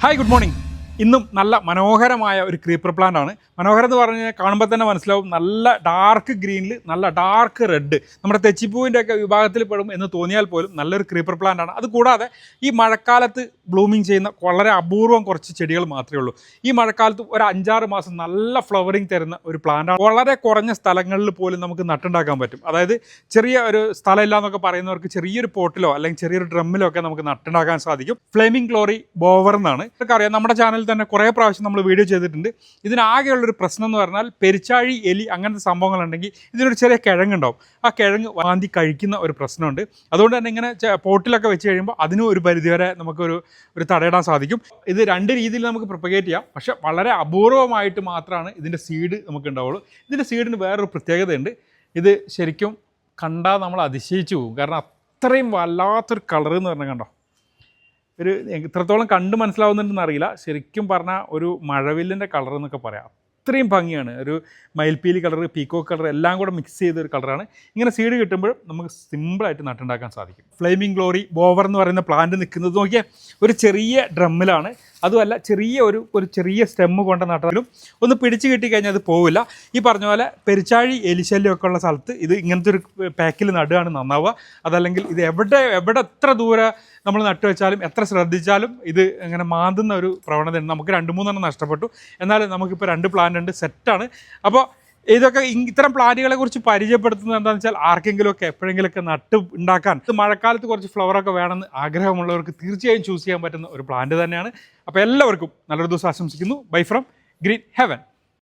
Hi, good morning. ഇന്നും നല്ല മനോഹരമായ ഒരു ക്രീപ്പർ പ്ലാന്റ് ആണ്. മനോഹരം എന്ന് പറഞ്ഞു കഴിഞ്ഞാൽ കാണുമ്പോൾ തന്നെ മനസ്സിലാവും നല്ല ഡാർക്ക് ഗ്രീനിൽ നല്ല ഡാർക്ക് റെഡ് നമ്മുടെ തെച്ചിപ്പൂവിന്റെ ഒക്കെ വിഭാഗത്തിൽ പെടും എന്ന് തോന്നിയാൽ പോലും നല്ലൊരു ക്രീപ്പർ പ്ലാന്റ് ആണ്. അതുകൂടാതെ ഈ മഴക്കാലത്ത് ബ്ലൂമിങ് ചെയ്യുന്ന വളരെ അപൂർവം കുറച്ച് ചെടികൾ മാത്രമേ ഉള്ളൂ. ഈ മഴക്കാലത്ത് ഒരു അഞ്ചാറ് മാസം നല്ല ഫ്ലവറിങ് തരുന്ന ഒരു പ്ലാന്റ് ആണ്. വളരെ കുറഞ്ഞ സ്ഥലങ്ങളിൽ പോലും നമുക്ക് നട്ടുണ്ടാക്കാൻ പറ്റും. അതായത് ചെറിയ ഒരു സ്ഥലമില്ല എന്നൊക്കെ പറയുന്നവർക്ക് ചെറിയൊരു പോട്ടിലോ അല്ലെങ്കിൽ ചെറിയൊരു ഡ്രമ്മിലോ ഒക്കെ നമുക്ക് നട്ടുണ്ടാക്കാൻ സാധിക്കും. ഫ്ലേമിംഗ് ഗ്ലോറി ബോവർ എന്നാണ്. ഇതൊക്കെ അറിയാം നമ്മുടെ ചാനലിൽ തന്നെ കുറേ പ്രാവശ്യം നമ്മൾ വീഡിയോ ചെയ്തിട്ടുണ്ട്. ഇതിനാകെയുള്ളൊരു പ്രശ്നം എന്ന് പറഞ്ഞാൽ പെരിച്ചാഴി എലി അങ്ങനത്തെ സംഭവങ്ങളുണ്ടെങ്കിൽ ഇതിനൊരു ചെറിയ കിഴങ്ങുണ്ടാവും. ആ കിഴങ്ങ് വാന്തി കഴിക്കുന്ന ഒരു പ്രശ്നമുണ്ട്. അതുകൊണ്ട് തന്നെ ഇങ്ങനെ പോട്ടിലൊക്കെ വെച്ച് കഴിയുമ്പോൾ അതിനും ഒരു പരിധിവരെ നമുക്കൊരു ഒരു തടയിടാൻ സാധിക്കും. ഇത് രണ്ട് രീതിയിൽ നമുക്ക് പ്രൊപ്പഗേറ്റ് ചെയ്യാം. പക്ഷേ വളരെ അപൂർവമായിട്ട് മാത്രമാണ് ഇതിന്റെ സീഡ് നമുക്ക് ഉണ്ടാവുള്ളൂ ഇതിന്റെ സീഡിന് വേറൊരു പ്രത്യേകതയുണ്ട്. ഇത് ശരിക്കും കണ്ടാൽ നമ്മൾ അതിശയിച്ചു പോകും. കാരണം അത്രയും വല്ലാത്തൊരു കളർ എന്ന് പറഞ്ഞാൽ കണ്ടോ? ഒരു എത്രത്തോളം കണ്ട് മനസ്സിലാവുന്നുണ്ടെന്ന് അറിയില്ല. ശരിക്കും പറഞ്ഞാൽ ഒരു മഴവില്ലിന്റെ കളർ എന്നൊക്കെ പറയാം. അത്രയും ഭംഗിയാണ്. ഒരു മയിൽപ്പീലി കളർ പീക്കോ കളർ എല്ലാം കൂടെ മിക്സ് ചെയ്ത ഒരു കളറാണ്. ഇങ്ങനെ സീഡ് കിട്ടുമ്പോൾ നമുക്ക് സിമ്പിളായിട്ട് നട്ടുണ്ടാക്കാൻ സാധിക്കും. ഫ്ലെയിമിംഗ് ഗ്ലോറി ബോവർ എന്ന് പറയുന്ന പ്ലാന്റ് നിൽക്കുന്നത് നോക്കിയാൽ ഒരു ചെറിയ ഡ്രമ്മിലാണ്. അതുമല്ല ചെറിയ ഒരു ഒരു ചെറിയ സ്റ്റെമ്മ് കൊണ്ട് നട്ടാലും. ഒന്ന് പിടിച്ച് കിട്ടിക്കഴിഞ്ഞാൽ അത് പോവില്ല. ഈ പറഞ്ഞ പോലെ പെരിച്ചാഴി എലിശല്യം ഒക്കെ ഉള്ള സ്ഥലത്ത് ഇത് ഇങ്ങനത്തെ ഒരു പാക്കിൽ നടുകയാണ് നന്നാവുക. അതല്ലെങ്കിൽ ഇത് എവിടെ എവിടെ എത്ര ദൂരെ നമ്മൾ നട്ടു വെച്ചാലും എത്ര ശ്രദ്ധിച്ചാലും ഇത് ഇങ്ങനെ മാന്തുന്ന ഒരു പ്രവണതയുണ്ട്. നമുക്ക് രണ്ട് മൂന്നെണ്ണം നഷ്ടപ്പെട്ടു. എന്നാൽ നമുക്കിപ്പോൾ രണ്ട് പ്ലാന്റ് ഉണ്ട് സെറ്റാണ്. അപ്പോൾ ഇതൊക്കെ ഇത്തരം പ്ലാന്റുകളെ കുറിച്ച് പരിചയപ്പെടുത്തുന്നത് എന്താണെന്ന് വെച്ചാൽ ആർക്കെങ്കിലും ആർക്കെങ്കിലുമൊക്കെ എപ്പോഴെങ്കിലുമൊക്കെ നട്ട് ഉണ്ടാക്കാൻ മഴക്കാലത്ത് കുറച്ച് ഫ്ലവറൊക്കെ വേണമെന്ന് ആഗ്രഹമുള്ളവർക്ക് തീർച്ചയായും ചൂസ് ചെയ്യാൻ പറ്റുന്ന ഒരു പ്ലാന്റ് തന്നെയാണ്. അപ്പോൾ എല്ലാവർക്കും നല്ലൊരു ദിവസം ആശംസിക്കുന്നു. Bye from green heaven